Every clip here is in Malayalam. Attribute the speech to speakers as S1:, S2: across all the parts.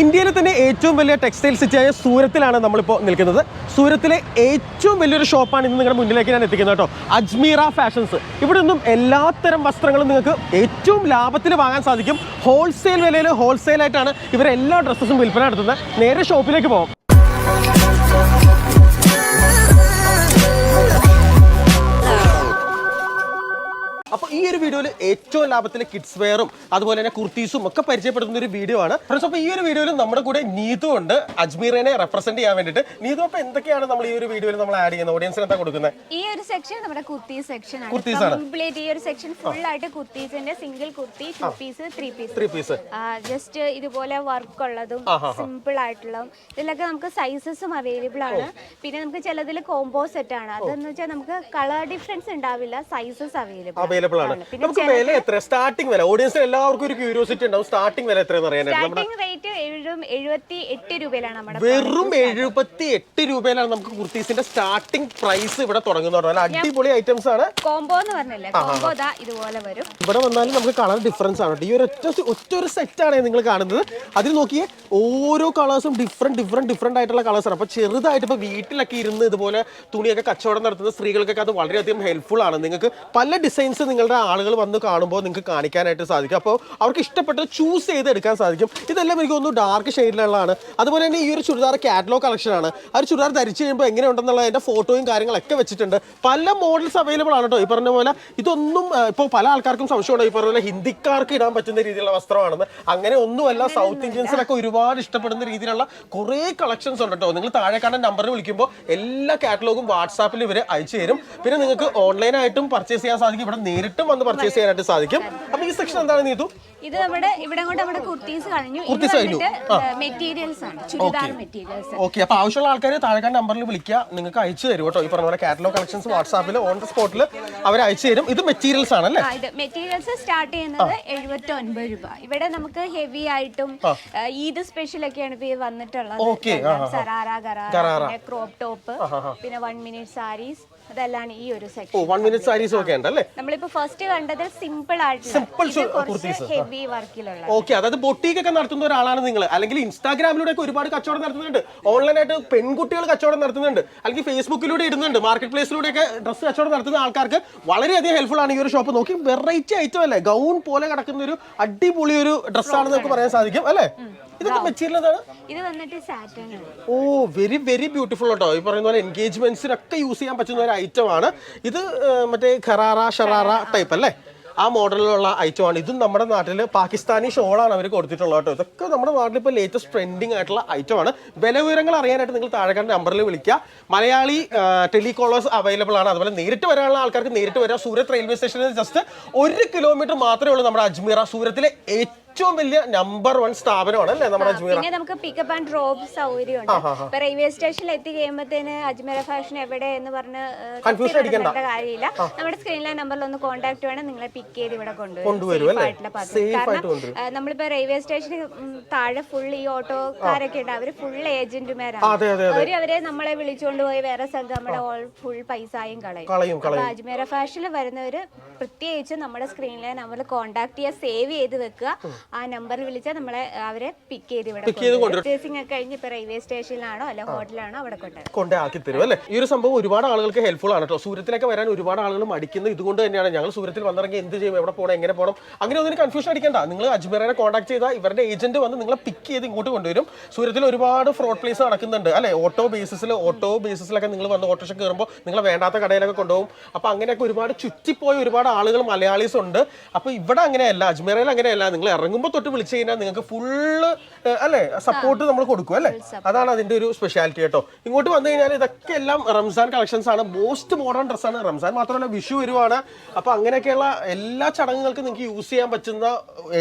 S1: ഇന്ത്യയിലെ തന്നെ ഏറ്റവും വലിയ ടെക്സ്റ്റൈൽ സിറ്റിയായ സൂരത്തിലാണ് നമ്മളിപ്പോൾ നിൽക്കുന്നത്. സൂരത്തിലെ ഏറ്റവും വലിയൊരു ഷോപ്പാണ് ഇന്ന് നിങ്ങളുടെ മുന്നിലേക്ക് ഞാൻ എത്തിക്കുന്നത് കേട്ടോ. അജ്മീറ ഫാഷൻസ് ഇവിടെ നിന്നും എല്ലാത്തരം വസ്ത്രങ്ങളും നിങ്ങൾക്ക് ഏറ്റവും ലാഭത്തിൽ വാങ്ങാൻ സാധിക്കും. ഹോൾസെയിൽ വിലയിൽ ഇവർ എല്ലാ ഡ്രസ്സസും വിൽപ്പന നടത്തുന്നത്. നേരെ ഷോപ്പിലേക്ക് പോകാം അപ്പോൾ ഈ ഒരു വീഡിയോയിൽ ഏറ്റവും ലാഭത്തിൽ കിഡ്സ് വെയറും അതുപോലെ തന്നെ കുർത്തീസും ഒക്കെ പരിചയപ്പെടുത്തുന്ന ഒരു വീഡിയോ ആണ്. ഫ്രണ്ട്സ് അപ്പോൾ ഈ ഒരു വീഡിയോയിൽ നമ്മുടെ കൂടെ നീതു ഉണ്ട്. അജ്മീറിനെ റെപ്രസെന്റ് ചെയ്യാൻ വേണ്ടിയിട്ട്. നീതു അപ്പോൾ എന്തൊക്കെയാണ് നമ്മൾ ഈ ഒരു വീഡിയോയിൽ നമ്മൾ ആഡ് ചെയ്യുന്നത്? ഓഡിയൻസിന് എന്താ കൊടുക്കുന്നത്?
S2: ഈ ഒരു സെക്ഷൻ നമ്മുടെ കുർത്തീസ് സെക്ഷൻ ആണ്.
S1: കുർത്തീസ് ആണ്.
S2: കംപ്ലീറ്റ് ഈ ഒരു സെക്ഷൻ ഫുൾ ആയിട്ട് കുർത്തീസിന്റെ single kurti two piece three piece
S1: three piece
S2: just ഇതുപോലെ വർക്ക് ഉള്ളതും സിമ്പിൾ ആയിട്ടുള്ളതും ഇതിലൊക്കെ നമുക്ക് സൈസസും അവൈലബിൾ ആണ്. പിന്നെ നമുക്ക് ചിലതിൽ കോംബോ സെറ്റ് ആണ് അതെന്ന് വെച്ചാൽ നമുക്ക് കളർ ഡിഫറൻസ് ഉണ്ടാവില്ല സൈസസ് അവൈലബിൾ
S1: അവൈലബിൾ ആണ്. നമുക്ക് വില എത്ര സ്റ്റാർട്ടിംഗ് വില. ഓഡിയൻസിന് എല്ലാവർക്കും ഒരു ക്യൂരിയോസിറ്റി ഉണ്ടാവും. സ്റ്റാർട്ടിംഗ് വില എത്രയെന്ന് അറിയാനായിട്ട് വെറും എഴുപത്തി എട്ട് രൂപയിലാണ് നമുക്ക് കുർത്തീസിന്റെ സ്റ്റാർട്ടിംഗ് പ്രൈസ് ഇവിടെ തുടങ്ങുന്നത് അടിപൊളി ഐറ്റംസ് ആണ്.
S2: കോംബോ എന്ന് പറഞ്ഞില്ലേ? കോംബോ ഇതുപോലെ വരും.
S1: ഇവിടെ വന്നാലും നമുക്ക് കളർ ഡിഫറൻസ് ആണ്. ഈ ഒരു ഒറ്റ ഒറ്റ ഒരു സെറ്റ് ആണ് നിങ്ങൾ കാണുന്നത്. അതിൽ നോക്കിയേ ഓരോ കളേഴ്സും ഡിഫറെന്റ് ഡിഫറെന്റ് ഡിഫറെന്റ് ആയിട്ടുള്ള കളേഴ്സ് ആണ്. അപ്പൊ ചെറുതായിട്ട് ഇപ്പൊ വീട്ടിലൊക്കെ ഇരുന്ന് ഇതുപോലെ തുണിയൊക്കെ കച്ചവടം നടത്തുന്ന സ്ത്രീകൾക്കൊക്കെ അത് വളരെയധികം ഹെൽപ്ഫുൾ ആണ്. നിങ്ങൾക്ക് പല ഡിസൈൻസ് നിങ്ങളുടെ ആളുകൾ വന്ന് കാണുമ്പോൾ നിങ്ങൾക്ക് കാണിക്കാനായിട്ട് സാധിക്കും. അപ്പോൾ അവർക്ക് ഇഷ്ടപ്പെട്ടത് ചൂസ് ചെയ്ത് എടുക്കാൻ സാധിക്കും. ഇതെല്ലാം എനിക്ക് തോന്നുന്നു ഡാർക്ക് ഷെയ്ഡിലുള്ളതാണ് അതുപോലെ തന്നെ ഈ ഒരു ചുരിദാർ കാറ്റലോഗ് കളക്ഷനാണ് ആ ഒരു ചുരിദാർ ധരിച്ചു കഴിയുമ്പോൾ എങ്ങനെയുണ്ടെന്നുള്ള അതിന്റെ ഫോട്ടോയും കാര്യങ്ങളൊക്കെ വെച്ചിട്ടുണ്ട്. പല മോഡൽസ് അവൈലബിൾ ആണ് കേട്ടോ ഈ പറഞ്ഞ പോലെ ഇതൊന്നും ഇപ്പോൾ പല ആൾക്കാർക്കും സംശയമുണ്ട്. ഈ പറഞ്ഞ പോലെ ഹിന്ദിക്കാർക്ക് ഇടാൻ പറ്റുന്ന രീതിയിലുള്ള വസ്ത്രമാണെന്ന്. അങ്ങനെ ഒന്നുമല്ല സൗത്ത് ഇന്ത്യൻസിനൊക്കെ ഒരുപാട് ഇഷ്ടപ്പെടുന്ന രീതിയിലുള്ള കുറേ കളക്ഷൻസ് ഉണ്ട് കേട്ടോ നിങ്ങൾ താഴെ കാണുന്ന നമ്പറിൽ വിളിക്കുമ്പോൾ എല്ലാ കാറ്റലോഗും വാട്സാപ്പിൽ ഇവർ അയച്ചു തരും. പിന്നെ നിങ്ങൾക്ക് ഓൺലൈനായിട്ടും പർച്ചേസ് ചെയ്യാൻ സാധിക്കും. ഇവിടെ നേരിട്ടും വന്ന് പർച്ചേസ് ചെയ്യാനായിട്ട് സാധിക്കും. അപ്പൊ ഈ സെക്ഷൻ എന്താണ് നീതു?
S2: ഇത് നമ്മുടെ ഇവിടെ കൊണ്ട് നമ്മുടെ കുർത്തീസ് കഴിഞ്ഞു.
S1: കുർത്തീസ് കഴിഞ്ഞു.
S2: മെറ്റീരിയൽസ് ആണ്. Churidar materials
S1: okay. അപ്പോൾ ആവശ്യമുള്ള ആൾക്കാർ താഴെക്കാൻ നമ്പറിൽ വിളിക്കുക. നിങ്ങൾക്ക് അയച്ചു തരും കേട്ടോ. ഈ പറഞ്ഞ പോലെ കാറ്റലോഗ് കളക്ഷൻസ് വാട്സാപ്പിൽ ഓൺ ദ സ്പോട്ടിൽ അവർ അയച്ചു തരും. ഇത് മെറ്റീരിയൽസ് ആണല്ലേ?
S2: ആ, ഇത് മെറ്റീരിയൽസ് സ്റ്റാർട്ട് ചെയ്യുന്നത് എഴുപത്തി ഒൻപത് രൂപ. ഇവിടെ നമുക്ക് ഹെവി ആയിട്ടും ഈദ് സ്പെഷ്യൽ ഒക്കെയാണ് ഇപ്പൊ വന്നിട്ടുള്ളത്.
S1: ഓക്കേ.
S2: സറാറ പിന്നെ ക്രോപ്പ് ടോപ്പ് പിന്നെ വൺ മിനിറ്റ് സാരീസ് അതെല്ലാം ഈ ഒരു സെക്ഷൻ
S1: വൺ മിനിറ്റ് സാരീസ് ഒക്കെ ഉണ്ടല്ലേ?
S2: നമ്മളിപ്പോ ഫസ്റ്റ് കണ്ടത് സിമ്പിൾ ആയിട്ടുള്ള സിമ്പിൾ ഹെവി വർക്കിലുള്ള
S1: ഓക്കെ അതായത് ബൊട്ടീക്ക് ഒക്കെ നടത്തുന്ന ഒരാളാണ് നിങ്ങൾ അല്ലെങ്കിൽ ഇൻസ്റ്റാഗ്രാമിലൂടെ ഒക്കെ ഒരുപാട് കച്ചവടം നടത്തുന്നുണ്ട്. ഓൺലൈനായിട്ട് പെൺകുട്ടികൾ കച്ചവടം നടത്തുന്നുണ്ട്. അല്ലെങ്കിൽ ഫേസ്ബുക്കിലൂടെ ഇടുന്നുണ്ട്. മാർക്കറ്റ് പ്ലേസിലൂടെ ഒക്കെ ഡ്രസ്സ് കച്ചവടം നടത്തുന്ന ആൾക്കാർക്ക് വളരെയധികം ഹെൽപ്ഫുൾ ആണ് ഈ ഒരു ഷോപ്പ് നോക്കി വെറൈറ്റി ഐറ്റം അല്ലേ? ഗൗൺ പോലെ കിടക്കുന്ന ഒരു അടിപൊളി ഒരു ഡ്രസ്സാണെന്ന് നമുക്ക് പറയാൻ സാധിക്കും അല്ലേ? ഇതൊക്കെ മെറ്റീരിയൽ എന്താണ്
S2: ഇത് വന്നിട്ട് സാറ്റൻ
S1: ഓ വെരി വെരി ബ്യൂട്ടിഫുൾ കേട്ടോ. ഈ പറയുന്ന പോലെ എൻഗേജ്മെന്റ്സിനൊക്കെ യൂസ് ചെയ്യാൻ പറ്റുന്ന ഒരു ഐറ്റം ആണ്. ഇത് മറ്റേ ഖറാറ ഷറാറ ടൈപ്പ് അല്ലേ? ആ മോഡലിലുള്ള ഐറ്റമാണ് ഇതും നമ്മുടെ നാട്ടിൽ പാകിസ്ഥാനി ഷോളാണ് അവർ കൊടുത്തിട്ടുള്ളത് കേട്ടോ. ഇതൊക്കെ നമ്മുടെ നാട്ടിൽ ഇപ്പോൾ ലേറ്റസ്റ്റ് ട്രെൻഡിങ് ആയിട്ടുള്ള ഐറ്റമാണ് വില വിവരങ്ങൾ അറിയാനായിട്ട് നിങ്ങൾ താഴെക്കാരുടെ നമ്പറിൽ വിളിക്കുക. മലയാളി ടെലികോളേഴ്സ് അവൈലബിൾ ആണ്. അതുപോലെ നേരിട്ട് വരാനുള്ള ആൾക്കാർക്ക് നേരിട്ട് വരാം. സൂരത്ത് റെയിൽവേ സ്റ്റേഷനിൽ ജസ്റ്റ് ഒരു കിലോമീറ്റർ മാത്രമേ ഉള്ളൂ നമ്മുടെ അജ്മീറ സൂരത്തിലെ ഏറ്റവും വലിയ നമ്പർ വൺ സ്ഥാപനമാണ് അല്ലേ നമ്മുടെ അജ്മീർ
S2: പിന്നെ നമുക്ക് പിക്കപ്പ് ആൻഡ് ഡ്രോപ്പ് സൗകര്യം ഉണ്ട് ഇപ്പൊ റെയിൽവേ സ്റ്റേഷനിൽ എത്തി കഴിയുമ്പോഴത്തേന് അജ്മീർ ഫാഷൻ എവിടെ എന്ന് പറഞ്ഞ് കൺഫ്യൂഷൻ
S1: അടിക്കണ്ട.
S2: കാര്യമില്ല. നമ്മുടെ സ്ക്രീനിലെ നമ്പറിൽ ഒന്ന് കോൺടാക്ട് വേണം. നിങ്ങളെ പിക്ക് ചെയ്ത് ഇവിടെ കൊണ്ടുവരും. കാരണം നമ്മളിപ്പോ റെയിൽവേ സ്റ്റേഷന് താഴെ ഫുൾ ഈ ഓട്ടോക്കാരൊക്കെ ഉണ്ട്. അവർ ഫുൾ ഏജന്റുമാരാണ്
S1: അവർ
S2: അവരെ നമ്മളെ വിളിച്ചുകൊണ്ട് പോയി വേറെ സ്ഥലത്ത് നമ്മുടെ ഓൾ ഫുൾ പൈസയും കളയും. അജ്മീർ ഫാഷനിൽ വരുന്നവര് പ്രത്യേകിച്ച് നമ്മുടെ സ്ക്രീനിലെ നമ്മൾ കോൺടാക്ട് ചെയ്യുക സേവ് ചെയ്ത് വെക്കുക. ആ നമ്പർ വിളിച്ചാൽ നമ്മളെ അവരെ പിക്ക് ചെയ്ത് ഇവിടെ പർച്ചേസിംഗ് ഒക്കെ കഴിഞ്ഞ് ഇപ്പൊ റെയിൽവേ സ്റ്റേഷനിലാണോ അല്ലെ ഹോട്ടലാണോ അവിടെ കൊണ്ടുവരും.
S1: കൊണ്ടാക്കി തരും അല്ലേ? ഈ ഒരു സംഭവം ഒരുപാട് ആളുകൾക്ക് ഹെൽപ്ഫുൾ ആണ് കേട്ടോ. സൂര്യത്തിലൊക്കെ വരാൻ ഒരുപാട് ആളുകൾ മടിക്കുന്നത് ഇതുകൊണ്ട് തന്നെയാണ്. ഞങ്ങൾ സൂര്യത്തിൽ വന്നിറങ്ങി എന്ത് ചെയ്യും എവിടെ പോകണം എങ്ങനെ പോകണം അങ്ങനെ ഒന്നും കൺഫ്യൂഷൻ അടിക്കണ്ട. നിങ്ങൾ അജ്മീറിനെ കോൺടാക്ട് ചെയ്താൽ ഇവരുടെ ഏജന്റ് വന്ന് നിങ്ങളെ പിക്ക് ചെയ്ത് ഇങ്ങോട്ട് കൊണ്ടുവരും. സൂര്യത്തിൽ ഒരുപാട് ഫ്രോഡ് പ്ലേസ് നടക്കുന്നുണ്ട് അല്ലെ? ഓട്ടോ ബേസിൽ ഓട്ടോ ബേസിസിലൊക്കെ നിങ്ങൾ വന്ന് ഓട്ടോറിക്ഷ കയറുമ്പോൾ നിങ്ങൾ വേണ്ടാത്ത കടയിലൊക്കെ കൊണ്ടുപോകും. അപ്പോൾ അങ്ങനെയൊക്കെ ഒരുപാട് ചുറ്റിപ്പോയ ഒരുപാട് ആളുകൾ മലയാളീസ് ഉണ്ട്. അപ്പോൾ ഇവിടെ അങ്ങനെയല്ല അജ്മീറയിൽ അങ്ങനെയല്ല. നിങ്ങൾ ഇറങ്ങുമ്പോൾ തൊട്ട് വിളിച്ചു കഴിഞ്ഞാൽ നിങ്ങൾക്ക് ഫുള്ള് അല്ലേ? സപ്പോർട്ട് നമ്മൾ കൊടുക്കും അല്ലേ? അതാണ് അതിന്റെ ഒരു സ്പെഷ്യാലിറ്റി കേട്ടോ. ഇങ്ങോട്ട് വന്നു കഴിഞ്ഞാൽ ഇതൊക്കെ എല്ലാം റംസാൻ കളക്ഷൻസ് ആണ്. മോസ്റ്റ് മോഡേൺ ഡ്രസ്സാണ് റംസാൻ. മാത്രമല്ല വിഷു വരുവാണ്. അപ്പൊ അങ്ങനെയൊക്കെയുള്ള എല്ലാ ചടങ്ങുകൾക്കും നിങ്ങൾക്ക് യൂസ് ചെയ്യാൻ പറ്റുന്ന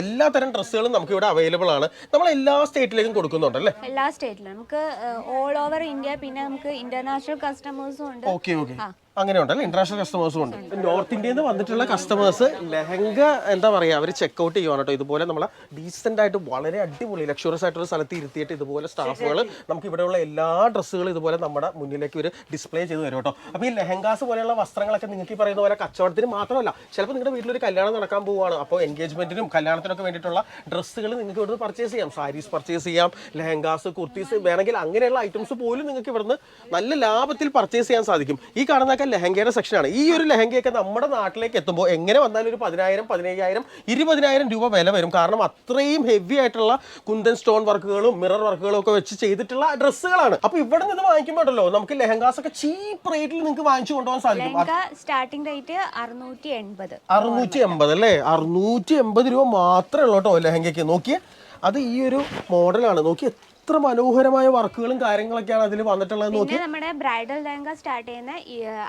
S1: എല്ലാ തരം ഡ്രസ്സുകളും നമുക്ക് ഇവിടെ അവൈലബിൾ ആണ്. നമ്മൾ എല്ലാ സ്റ്റേറ്റിലേക്കും കൊടുക്കുന്നുണ്ട് അല്ലേ?
S2: എല്ലാ സ്റ്റേറ്റിലും നമുക്ക് ഓൾ ഓവർ ഇന്ത്യ പിന്നെ നമുക്ക് ഇന്റർനാഷണൽ കസ്റ്റമേഴ്സും ഉണ്ട്.
S1: ഓക്കെ ഓക്കെ അങ്ങനെ ഉണ്ടല്ലോ ഇന്റർനാഷണൽ കസ്റ്റമേഴ്സും ഉണ്ട്. നോർത്ത് ഇന്ത്യയിൽ നിന്ന് വന്നിട്ടുള്ള കസ്റ്റമേഴ്സ് ലെഹങ്ക എന്താ പറയുക അവർ ചെക്ക് ഔട്ട് ചെയ്യുവാണ് കേട്ടോ ഇതുപോലെ നമ്മളെ ഡീസെന്റ് ആയിട്ട് വളരെ അടിപൊളി ലക്ഷറസ് ആയിട്ടുള്ള സ്ഥലത്ത് ഇരുത്തിയിട്ട് ഇതുപോലെ സ്റ്റാഫുകൾ നമുക്ക് ഇവിടെയുള്ള എല്ലാ ഡ്രസ്സുകളും ഇതുപോലെ നമ്മുടെ മുന്നിലേക്ക് ഒരു ഡിസ്പ്ലേ ചെയ്ത് തരും കേട്ടോ അപ്പോൾ ഈ ലെഹങ്കാസ് പോലെയുള്ള വസ്ത്രങ്ങളൊക്കെ നിങ്ങൾക്ക് ഈ പറയുന്ന പോലെ കച്ചവടത്തിന് മാത്രമല്ല ചിലപ്പോൾ നിങ്ങളുടെ വീട്ടിലൊരു കല്യാണം നടക്കാൻ പോവുകയാണ്. അപ്പോൾ എൻഗേജ്മെന്റിനും കല്യാണത്തിനൊക്കെ വേണ്ടിയിട്ടുള്ള ഡ്രസ്സുകൾ നിങ്ങൾക്ക് ഇവിടുന്ന് പർച്ചേസ് ചെയ്യാം. സാരീസ് പർച്ചേസ് ചെയ്യാം ലെഹങ്കാസ് കുർത്തീസ് വേണമെങ്കിൽ അങ്ങനെയുള്ള ഐറ്റംസ് പോലും നിങ്ങൾക്ക് ഇവിടുന്ന് നല്ല ലാഭത്തിൽ പർച്ചേസ് ചെയ്യാൻ സാധിക്കും. ഈ കാണുന്നതൊക്കെ ലെഹങ്കയുടെ സെക്ഷനാണ് ഈ ഒരു ലെഹങ്കയൊക്കെ നമ്മുടെ നാട്ടിലേക്ക് എത്തുമ്പോൾ എങ്ങനെ വന്നാലും ഒരു പതിനായിരം പതിനയ്യായിരം ഇരുപതിനായിരം രൂപ വില വരും. കാരണം അത്രയും ഹെവി ആയിട്ടുള്ള കുന്തൻ സ്റ്റോൺ വർക്കുകളും മിറർ വർക്കുകളും ഒക്കെ വെച്ച് ചെയ്തിട്ടുള്ള ഡ്രസ്സുകളാണ്. അപ്പൊ ഇവിടെ നിന്ന് വാങ്ങിക്കുമ്പോഴല്ലോ നമുക്ക് ലെഹങ്കാസ് ഒക്കെ ചീപ്പ് റേറ്റിൽ നിങ്ങൾക്ക് വാങ്ങിച്ചു കൊണ്ടുപോകാൻ സാധിക്കും.
S2: സ്റ്റാർട്ടിംഗ് റേറ്റ് അറുന്നൂറ്റി എൺപത്
S1: അറുന്നൂറ്റി എൺപത് അല്ലേ? അറുന്നൂറ്റി എൺപത് രൂപ മാത്രമേ ഉള്ളൂ കേട്ടോ ലെഹങ്കയ്ക്ക്. നോക്കിയേ അത് ഈ ഒരു മോഡലാണ് നോക്കി എത്ര മനോഹരമായ വർക്കുകളും കാര്യങ്ങളൊക്കെയാണ് അതിൽ വന്നിട്ടുള്ളത് നോക്കി.
S2: നമ്മുടെ ബ്രൈഡൽ ലെഹങ്ക സ്റ്റാർട്ട് ചെയ്യുന്ന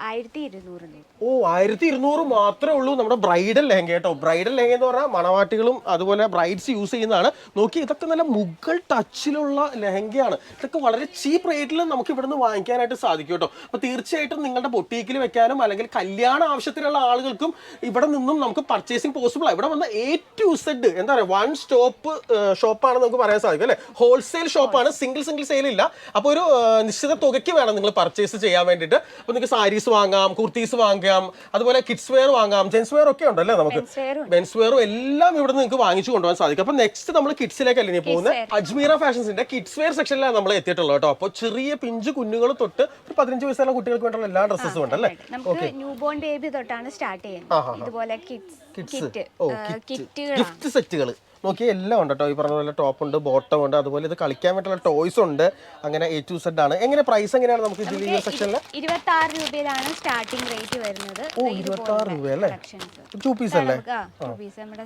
S2: ആയിരത്തി ഇരുന്നൂറ്
S1: ഓ ആയിരത്തി ഇരുന്നൂറ് മാത്രമേ ഉള്ളൂ നമ്മുടെ ബ്രൈഡൽ ലെഹങ്ക കേട്ടോ. ബ്രൈഡൽ ലെഹങ്ക എന്ന് പറഞ്ഞാൽ മണവാട്ടികളും അതുപോലെ ബ്രൈഡ്സ് യൂസ് ചെയ്യുന്നതാണ്. നോക്കി ഇതൊക്കെ നല്ല മുഗൾ ടച്ചിലുള്ള ലെഹങ്കയാണ്. ഇതൊക്കെ വളരെ ചീപ്പ് റേറ്റിൽ നമുക്ക് ഇവിടുന്ന് വാങ്ങിക്കാനായിട്ട് സാധിക്കും കേട്ടോ. അപ്പോൾ തീർച്ചയായിട്ടും നിങ്ങളുടെ ബൊട്ടീക്കിൽ വെക്കാനും അല്ലെങ്കിൽ കല്യാണ ആവശ്യത്തിനുള്ള ആളുകൾക്കും ഇവിടെ നിന്നും നമുക്ക് പർച്ചേസിംഗ് പോസിബിൾ ആണ് ഇവിടെ വന്ന എ ടു സെഡ് എന്താ പറയുക വൺ സ്റ്റോപ്പ് ഷോപ്പാണെന്ന് നമുക്ക് പറയാൻ സാധിക്കും അല്ലേ? ഹോൾസെയിൽ ഷോപ്പാണ് സിംഗിൾ സിംഗിൾ സെയിൽ ഇല്ല. അപ്പോൾ ഒരു നിശ്ചിത തുകയ്ക്ക് വേണം നിങ്ങൾ പർച്ചേസ് ചെയ്യാൻ വേണ്ടിയിട്ട്. അപ്പോൾ നിങ്ങൾക്ക് സാരീസ് വാങ്ങാം കുർത്തീസ് വാങ്ങാം അതുപോലെ കിഡ്സ് വെയർ വാങ്ങാം ജെൻസ് വെയർ ഒക്കെ ഉണ്ടല്ലേ നമുക്ക്? മെൻസ് വെയറും എല്ലാം ഇവിടെ നിങ്ങൾക്ക് വാങ്ങിച്ചു കൊണ്ടുപോകാൻ സാധിക്കും. അപ്പോൾ നെക്സ്റ്റ് നമ്മൾ കിഡ്സിലേക്കല്ലേ ഇനി പോകുന്നത് അജ്മീറ ഫാഷൻസിന്റെ കിഡ്സ് വെയർ സെക്ഷനിലാണ് നമ്മൾ എത്തിയിട്ടുള്ളത് കേട്ടോ. അപ്പോൾ ചെറിയ പിഞ്ച് കുഞ്ഞുങ്ങൾ തൊട്ട് ഒരു പതിനഞ്ച് വയസ്സുള്ള കുട്ടികൾക്ക് വേണ്ടിയുള്ള എല്ലാ ഡ്രസ്സസും ഉണ്ടല്ലേ
S2: നമുക്ക് ന്യൂ ബോൺ ബേബി തൊട്ടാണ് സ്റ്റാർട്ട് ചെയ്യുന്നത്. ഇതുപോലെ കിഡ്സ് കിറ്റ്
S1: ഗിഫ്റ്റ് സെറ്റുകൾ നോക്കിയാൽ എല്ലാം ഉണ്ട് കേട്ടോ. ഈ പറഞ്ഞ പോലെ ടോപ്പ് ഉണ്ട് ബോട്ടം ഉണ്ട് അതുപോലെ ഇത് കളിക്കാൻ വേണ്ടിയുള്ള ടോയ്സ് ഉണ്ട്. അങ്ങനെ എ ടു സെഡ് ആണ്. എങ്ങനെ പ്രൈസ് എങ്ങനെയാണ് നമുക്ക് ഇതിൽ ഈ സെക്ഷനിൽ
S2: ഇരുപത്തി ആറ് രൂപയിലാണ് സ്റ്റാർട്ടിംഗ് റേറ്റ് വരുന്നത്.
S1: ഓ ഇരുപത്തി ആറ് രൂപ അല്ലേ? ടു പീസ് അല്ലേ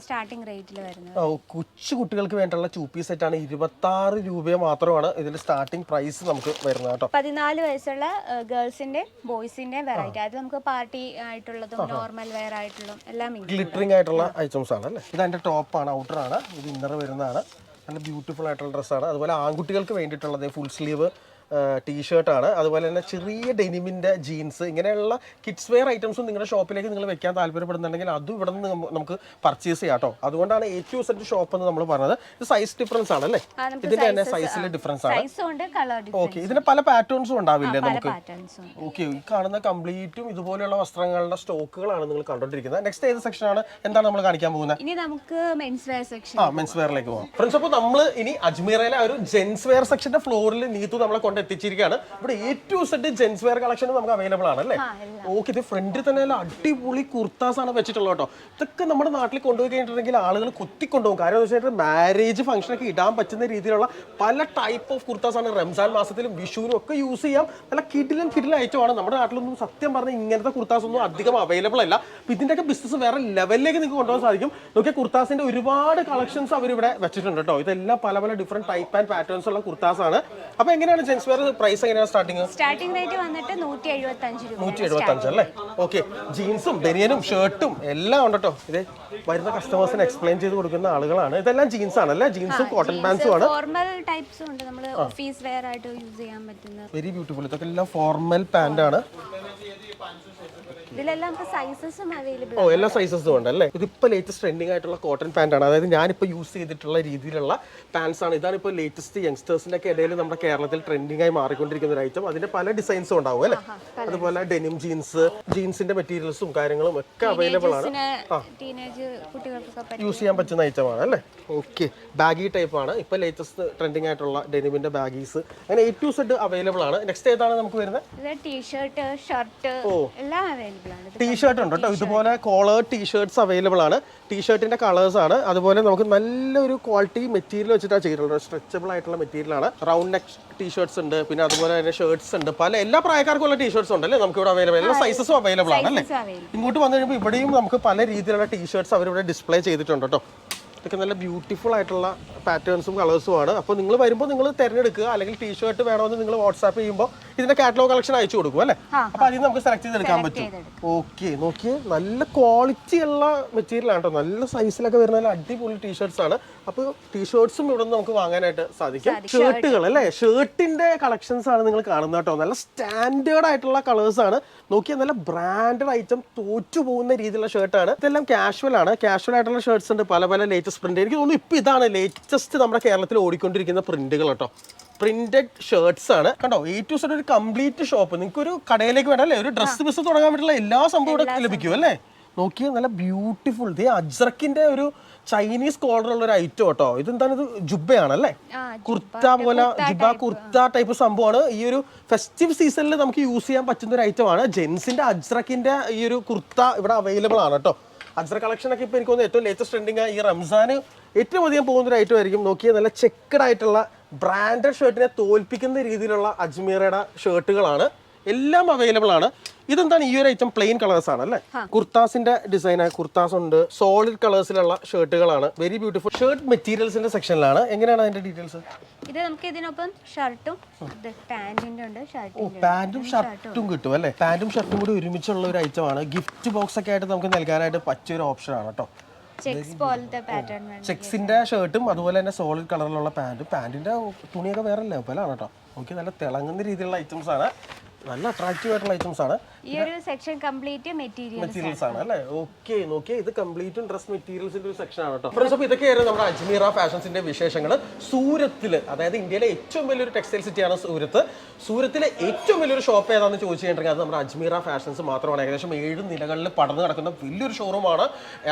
S2: സ്റ്റാർട്ടിംഗ് റേറ്റിൽ വരുന്നത്.
S1: ഓ കൊച്ചു കുട്ടികൾക്ക് വേണ്ടിയുള്ള ടു പീസ് സെറ്റ് ആണ്. ഇരുപത്തി ആറ് രൂപ മാത്രമാണ് ഇതിന്റെ സ്റ്റാർട്ടിംഗ് പ്രൈസ് നമുക്ക് വരുന്നത് കേട്ടോ.
S2: പതിനാല് വയസ്സുള്ള ഗേൾസിന്റെ ബോയ്സിന്റെ വെറൈറ്റി അത് നമുക്ക് പാർട്ടി ആയിട്ടുള്ളതും നോർമൽ വെയർ ആയിട്ടുള്ളതും എല്ലാം.
S1: ഗ്ലിറ്ററിംഗ് ആയിട്ടുള്ള ഐറ്റംസ് ആണ് അല്ലേ? ഇത് അതിന്റെ ടോപ്പാണ് ഔട്ടർ ആണ്. ഇത് ഇന്നർ വരുന്നതാണ്. നല്ല ബ്യൂട്ടിഫുൾ ആയിട്ടുള്ള ഡ്രസ്സാണ് അതുപോലെ ആൺകുട്ടികൾക്ക് വേണ്ടിയിട്ടുള്ളത് ഫുൾ സ്ലീവ് ടീഷർട്ടാണ്. അതുപോലെ തന്നെ ചെറിയ ഡെനിമിന്റെ ജീൻസ്. ഇങ്ങനെയുള്ള കിഡ്സ് വെയർ ഐറ്റംസും നിങ്ങളുടെ ഷോപ്പിലേക്ക് നിങ്ങൾ വെക്കാൻ താല്പര്യപ്പെടുന്നുണ്ടെങ്കിൽ അതും ഇവിടെ നിന്ന് നമുക്ക് പർച്ചേസ് ചെയ്യാം കേട്ടോ അതുകൊണ്ടാണ് ഏറ്റവും സെറ്റ് ഷോപ്പ് എന്ന് നമ്മൾ പറഞ്ഞത്. ഇത് സൈസ് ഡിഫറൻസ് ആണ് അല്ലേ? ഇതിന്റെ തന്നെ സൈസിൽ ഡിഫറൻസ് ആണ്. ഓക്കെ ഇതിന് പല പാറ്റേൺസും ഉണ്ടാവില്ലേ നമുക്ക്? ഓക്കെ ഈ കാണുന്ന കംപ്ലീറ്റും ഇതുപോലെയുള്ള വസ്ത്രങ്ങളുടെ സ്റ്റോക്കുകളാണ് നിങ്ങൾ കണ്ടോണ്ടിരിക്കുന്നത് നെക്സ്റ്റ് ഏത് സെക്ഷൻ ആണ്? എന്താണ് നമ്മൾ കാണിക്കാൻ പോകുന്നത്?
S2: ഇനി നമുക്ക് മെൻസ് വെയർ സെക്ഷൻ
S1: ആ മെൻസ് വെയറിലേക്ക് പോകാം ഫ്രണ്ട്സ് അപ്പോൾ നമ്മൾ ഇനി അജ്മീറയിലെ ആ ഒരു ജെൻസ് വെയർ സെക്ഷന്റെ ഫ്ലോറിൽ നീത്തു നമ്മളെ കൊണ്ട് എത്തിച്ചിരിക്കുകയാണ്. ഇവിടെ ഏറ്റവും സെഡ് ജെൻസ് വെയർ കളക്ഷൻ നമുക്ക് അവൈലബിൾ ആണ് അല്ലേ? ഓക്കെ ഇത് ഫ്രണ്ടിൽ തന്നെ നല്ല അടിപൊളി കുർത്താസ് ആണ് വെച്ചിട്ടുള്ളത് കേട്ടോ. ഇതൊക്കെ നമ്മുടെ നാട്ടിൽ കൊണ്ടുപോയി കഴിഞ്ഞിട്ടുണ്ടെങ്കിൽ ആളുകൾ കൊത്തിക്കൊണ്ടുപോകും. കാര്യം എന്ന് വെച്ചാൽ മാരേജ് ഫംഗ്ഷനൊക്കെ ഇടാൻ പറ്റുന്ന രീതിയിലുള്ള പല ടൈപ്പ് ഓഫ് കുർത്താസ് ആണ് റംസാൻ മാസത്തിലും വിഷുവിനും ഒക്കെ യൂസ് ചെയ്യാം. നല്ല കിഡിലും കിഡിലും ഐറ്റമാണ് നമ്മുടെ നാട്ടിലൊന്നും സത്യം പറഞ്ഞാൽ ഇങ്ങനത്തെ കുർത്താസ് ഒന്നും അധികം അവൈലബിൾ അല്ല. അപ്പൊ ഇതിന്റെയൊക്കെ ബിസിനസ് വേറെ ലെവലിലേക്ക് നിങ്ങൾക്ക് കൊണ്ടുപോകാൻ സാധിക്കും. നോക്കിയാൽ കുർത്താസിന്റെ ഒരുപാട് കളക്ഷൻസ് അവർ ഇവിടെ വെച്ചിട്ടുണ്ട് കേട്ടോ. ഇതെല്ലാം പല പല ഡിഫറെന്റ് ടൈപ്പ് ആൻഡ് പാറ്റേൺസ് ഉള്ള കുർത്താസ് ആണ് അപ്പൊ എങ്ങനെയാണ് ജെൻസ് വെയർ പ്രൈസ് എങ്ങനെയാണ് സ്റ്റാർട്ടിങ്
S2: സ്റ്റാർട്ടിംഗ് റേറ്റ് വന്നിട്ട് നൂറ്റി എഴുപത്തി അഞ്ച് രൂപ
S1: നൂറ്റി എഴുപത്തി അഞ്ച് അല്ലേ? ഓക്കെ ജീൻസും ബനിയനും ഷർട്ടും എല്ലാം ഉണ്ട് കേട്ടോ ഇത് വരുന്ന കസ്റ്റമേഴ്സിന് എക്സ്പ്ലെയിൻ ചെയ്ത് കൊടുക്കുന്ന ആളുകളാണ്. ഇതെല്ലാം ജീൻസ് ആണല്ലേ? ജീൻസും കോട്ടൺ പാൻസും ആണ്.
S2: ഫോർമൽ ടൈപ്സും ഉണ്ട്. നമ്മൾ ഓഫീസ് വെയർ ആയിട്ട് യൂസ് ചെയ്യാൻ പറ്റുന്ന
S1: വെരി ബ്യൂട്ടിഫുൾ ഇതൊക്കെ എല്ലാം ഫോർമൽ പാന്റ് ആണ്.
S2: ഇതിലെല്ലാം സൈസസും അവൈലബിൾ
S1: ഓ എല്ലാ സൈസസും ഉണ്ട് അല്ലേ? ഇതിപ്പോൾ ലേറ്റസ്റ്റ് ട്രെൻഡിങ് ആയിട്ടുള്ള കോട്ടൺ പാന്റ് ആണ്. അതായത് ഞാനിപ്പോൾ യൂസ് ചെയ്തിട്ടുള്ള രീതിയിലുള്ള പാൻസ് ആണ്. ഇതാണ് ഇപ്പോൾ ലേറ്റസ്റ്റ് യങ്സ്റ്റേഴ്സിന്റെ ഒക്കെ ഇടയിൽ നമ്മുടെ കേരളത്തിൽ ട്രെൻഡിങ് ആയി മാറിക്കൊണ്ടിരിക്കുന്ന ഒരു ഐറ്റം അതിന്റെ പല ഡിസൈൻസും ഉണ്ടാവും അല്ലേ? അതുപോലെ ഡെനിം ജീൻസ് ജീൻസിന്റെ മെറ്റീരിയൽസും കാര്യങ്ങളും ഒക്കെ അവൈലബിൾ ആണ്. യൂസ് ചെയ്യാൻ പറ്റുന്ന ഐറ്റമാണ് അല്ലേ? ഓക്കെ ബാഗി ടൈപ്പ് ആണ്. ഇപ്പോൾ ലേറ്റസ്റ്റ് ട്രെൻഡിങ് ആയിട്ടുള്ള ഡെനിമിന്റെ ബാഗീസ് അങ്ങനെ എ ടു സെഡ് അവൈലബിൾ ആണ്. നെക്സ്റ്റ് ഏതാണ് നമുക്ക് വരുന്നത്?
S2: ടീഷർട്ട് ഷർട്ട് എല്ലാം അവൈലബിൾ
S1: ടീഷർട്ട് ഉണ്ട് കേട്ടോ. ഇതുപോലെ കോളർ ടീഷർട്ട്സ് അവൈലബിൾ ആണ്. ടീഷർട്ടിന്റെ കളേഴ്സ് ആണ്. അതുപോലെ നമുക്ക് നല്ലൊരു ക്വാളിറ്റി മെറ്റീരിയൽ വെച്ചിട്ടാണ് ചെയ്തിട്ടുള്ളത്. സ്ട്രെച്ചബിൾ ആയിട്ടുള്ള മെറ്റീരിയൽ ആണ്. റൗണ്ട് നെക്ക് ടീഷർട്സ് ഉണ്ട്. പിന്നെ അതുപോലെ തന്നെ ഷർട്ട്സ് ഉണ്ട്. പല എല്ലാ പ്രായക്കാർക്കും ഉള്ള ടീഷർട്സ് ഉണ്ട് അല്ലേ? നമുക്ക് ഇവിടെ അവൈലബിൾ എല്ലാ സൈസസും അവൈലബിൾ ആണ് അല്ലേ? ഇങ്ങോട്ട് വന്നു കഴിയുമ്പോൾ ഇവിടെയും നമുക്ക് പല രീതിയിലുള്ള ടീഷർട്സ് അവരിവിടെ ഡിസ്പ്ലേ ചെയ്തിട്ടുണ്ട് കേട്ടോ. ഇതൊക്കെ നല്ല ബ്യൂട്ടിഫുൾ ആയിട്ടുള്ള പാറ്റേൺസും കളേഴ്സും ആണ്. അപ്പോൾ നിങ്ങൾ വരുമ്പോൾ നിങ്ങൾ തിരഞ്ഞെടുക്കുക അല്ലെങ്കിൽ ടീ ഷർട്ട് വേണമെന്ന് നിങ്ങൾ വാട്സാപ്പ് ചെയ്യുമ്പോൾ ഇതിന്റെ കാറ്റലോഗ് കളക്ഷൻ അയച്ചു കൊടുക്കും അല്ലേ? അപ്പോൾ അതിൽ നമുക്ക് സെലക്ട് ചെയ്തെടുക്കാൻ പറ്റും. ഓക്കെ നോക്കിയേ. നല്ല ക്വാളിറ്റി ഉള്ള മെറ്റീരിയൽ ആണ് കേട്ടോ നല്ല സൈസിലൊക്കെ വരുന്ന നല്ല അടിപൊളി ടീ ഷർട്ട്സ് ആണ്. അപ്പോൾ ടീഷർട്സും ഇവിടെ നിന്ന് നമുക്ക് വാങ്ങാനായിട്ട് സാധിക്കും. ഷർട്ടുകൾ അല്ലേ? ഷർട്ടിന്റെ കളക്ഷൻസ് ആണ് നിങ്ങൾ കാണുന്നത് കേട്ടോ. നല്ല സ്റ്റാൻഡേർഡ് ആയിട്ടുള്ള കളേഴ്സ് ആണ്. നോക്കിയാൽ നല്ല ബ്രാൻഡഡ് ഐറ്റം തോറ്റു പോകുന്ന രീതിയിലുള്ള ഷർട്ടാണ് ഇതെല്ലാം കാഷ്വൽ ആണ്. കാഷ്വൽ ആയിട്ടുള്ള ഷർട്ട്സ് ഉണ്ട്. പല പല ലേറ്റസ്റ്റ് പ്രിന്റ് എനിക്ക് തോന്നുന്നു ഇപ്പൊ ഇതാണ് ലേറ്റസ്റ്റ് നമ്മുടെ കേരളത്തിൽ ഓടിക്കൊണ്ടിരിക്കുന്ന പ്രിന്റുകൾ കേട്ടോ. പ്രിന്റഡ് ഷർട്ട്സ് ആണ്. കണ്ടോ? എ ടു സെഡ് ഒരു കംപ്ലീറ്റ് ഷോപ്പ് നിങ്ങൾക്ക് ഒരു കടയിലേക്ക് വേണ്ട അല്ലേ? ഒരു ഡ്രസ്സ് ബിസ് തുടങ്ങാൻ വേണ്ടിയുള്ള എല്ലാ സംഭവം ഇവിടെ ലഭിക്കും അല്ലേ? നോക്കിയാൽ നല്ല ബ്യൂട്ടിഫുൾ ദേ അജ്രക്കിന്റെ ഒരു ചൈനീസ് കോളർ ഉള്ള ഒരു ഐറ്റം കേട്ടോ ഇതെന്താണ്? ഇത് ജുബയാണല്ലേ? കുർത്ത പോലെ ജുബ കുർത്ത ടൈപ്പ് സംഭവമാണ്. ഈ ഒരു ഫെസ്റ്റീവ് സീസണിൽ നമുക്ക് യൂസ് ചെയ്യാൻ പറ്റുന്ന ഒരു ഐറ്റം ആണ്. ജെൻസിന്റെ അജ്രക്കിന്റെ ഈ ഒരു കുർത്ത ഇവിടെ അവൈലബിൾ ആണ് കേട്ടോ. അജ്ര കളക്ഷൻ ഒക്കെ ഇപ്പൊ എനിക്ക് തോന്നുന്നു ഏറ്റവും ലേറ്റസ്റ്റ് ട്രെൻഡിങ് ഈ റംസാന് ഏറ്റവും അധികം പോകുന്ന ഒരു ഐറ്റം ആയിരിക്കും. നോക്കിയാൽ നല്ല ചെക്കഡ് ആയിട്ടുള്ള ബ്രാൻഡഡ് ഷർട്ടിനെ തോൽപ്പിക്കുന്ന രീതിയിലുള്ള അജ്മീറയുടെ ഷർട്ടുകളാണ് എല്ലാം അവൈലബിൾ ആണ്. ഇതെന്താണ്? ഈ ഒരു ഐറ്റം പ്ലെയിൻ കളേഴ്സ് ആണ് അല്ലേ? കുർത്താസിന്റെ ഡിസൈൻ കുർത്താസ് ഉണ്ട്. സോളിഡ് കളേഴ്സിലുള്ള ഷർട്ടുകളാണ് വെരി ബ്യൂട്ടിഫുൾ ഷർട്ട് മെറ്റീരിയൽസിന്റെ സെക്ഷനിലാണ് എങ്ങനെയാണ് അതിന്റെ ഡീറ്റെയിൽസ്
S2: ഇത് നമുക്ക് ഇതിനൊപ്പം ഷർട്ടും പാന്റിന്റെ ഉണ്ട്
S1: ഓ പാന്റും ഷർട്ടും കിട്ടും അല്ലേ? പാന്റും ഷർട്ടും കൂടി ഒരുമിച്ചുള്ള ഒരു ഐറ്റം ആണ്. ഗിഫ്റ്റ് ബോക്സ് ഒക്കെ ആയിട്ട് നമുക്ക് നൽകാനായിട്ട് പറ്റിയ ഒരു ഓപ്ഷൻ ആണ് കേട്ടോ. ചെക്സിന്റെ ഷർട്ടും അതുപോലെ തന്നെ സോളിഡ് കളറിലുള്ള പാന്റും പാന്റിന്റെ തുണിയൊക്കെ വേറെ ലെവലാണ് കേട്ടോ. നോക്കി നല്ല തിളങ്ങുന്ന രീതിയിലുള്ള ഐറ്റംസ് ആണ്. നല്ല അട്രാക്റ്റീവ് ആയിട്ടുള്ള ഐറ്റംസ് ആണ്.
S2: ഈ ഒരു സെക്ഷൻ കംപ്ലീറ്റ് മെറ്റീരിയൽ
S1: മെറ്റീരിയൽസ് ആണ് അല്ലേ? ഓക്കെ നോക്കിയേ ഇത് കംപ്ലീറ്റും ഡ്രസ് മെറ്റീരിയൽസിന്റെ ഒരു സെക്ഷൻ ആണ് കേട്ടോ. ഫ്രണ്ട്സ് അപ്പോൾ ഇതൊക്കെയായിരുന്നു നമ്മുടെ അജ്മീറ ഫാഷൻസിന്റെ വിശേഷങ്ങൾ സൂരത്തിൽ അതായത് ഇന്ത്യയിലെ ഏറ്റവും വലിയൊരു ടെക്സ്റ്റൈൽ സിറ്റിയാണ് സൂരത്ത്. സൂരത്തിലെ ഏറ്റവും വലിയൊരു ഷോപ്പ് ഏതാണെന്ന് ചോദിച്ചു കഴിഞ്ഞിട്ടുണ്ടെങ്കിൽ അത് നമ്മുടെ അജ്മീറ ഫാഷൻസ് മാത്രമാണ്. ഏകദേശം ഏഴ് നിലകളിൽ പടർന്നു കിടക്കുന്ന വലിയൊരു ഷോറൂമാണ്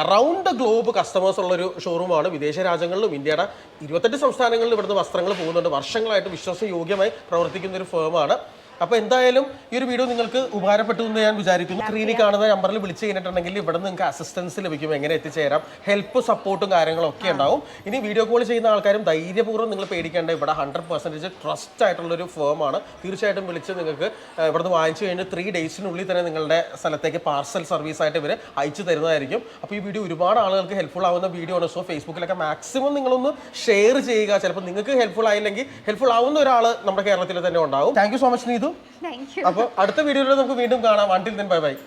S1: അറൗണ്ട് ദ ഗ്ലോബ് കസ്റ്റമേഴ്സ് ഉള്ള ഒരു ഷോറൂമാണ് വിദേശ രാജ്യങ്ങളിലും ഇന്ത്യയുടെ ഇരുപത്തെട്ട് സംസ്ഥാനങ്ങളിലും ഇവിടുന്ന് വസ്ത്രങ്ങൾ പോകുന്നുണ്ട്. വർഷങ്ങളായിട്ട് വിശ്വാസയോഗ്യമായി പ്രവർത്തിക്കുന്ന ഒരു ഫേമാണ് അപ്പോൾ എന്തായാലും ഈ ഒരു വീഡിയോ നിങ്ങൾക്ക് ഉപകാരപ്പെട്ടു എന്ന് ഞാൻ വിചാരിക്കുന്നു. സ്ക്രീനിൽ കാണുന്ന നമ്പറിൽ വിളിച്ച് കഴിഞ്ഞിട്ടുണ്ടെങ്കിൽ ഇവിടെ നിങ്ങൾക്ക് അസിസ്റ്റൻസ് ലഭിക്കും. എങ്ങനെ എത്തിച്ചേരാം. ഹെൽപ്പ് സപ്പോർട്ടും കാര്യങ്ങളും ഒക്കെ ഉണ്ടാവും. ഇനി വീഡിയോ കോൾ ചെയ്യുന്ന ആൾക്കാരും ധൈര്യപൂർവം നിങ്ങൾ പേടിക്കേണ്ട. ഇവിടെ ഹൺഡ്രഡ് പെർസെന്റേജ് ട്രസ്റ്റ് ആയിട്ടുള്ള ഒരു ഫേമാണ് തീർച്ചയായിട്ടും വിളിച്ച് നിങ്ങൾക്ക് ഇവിടെ ഇവിടുന്ന് വാങ്ങിച്ചു കഴിഞ്ഞ് ത്രീ ഡേയ്സിനുള്ളിൽ തന്നെ നിങ്ങളുടെ സ്ഥലത്തേക്ക് പാർസൽ സർവീസ് ആയിട്ട് ഇവർ അയച്ചു തരുന്നതായിരിക്കും. അപ്പോൾ ഈ വീഡിയോ ഒരുപാട് ആളുകൾക്ക് ഹെൽപ്ഫുൾ ആവുന്ന വീഡിയോ ആണ്. സോ ഫേസ്ബുക്കിലൊക്കെ മാക്സിമം നിങ്ങളൊന്ന് ഷെയർ ചെയ്യുക. ചിലപ്പോൾ നിങ്ങൾക്ക് ഹെൽപ്ഫുൾ ആയില്ലെങ്കിൽ ഹെൽപ്ഫുൾ ആവുന്ന ഒരാൾ നമ്മുടെ കേരളത്തിൽ തന്നെ ഉണ്ടാവും. Thank you so much Neethu അപ്പോൾ അടുത്ത വീഡിയോയിൽ നമുക്ക് വീണ്ടും കാണാം. Until then bye bye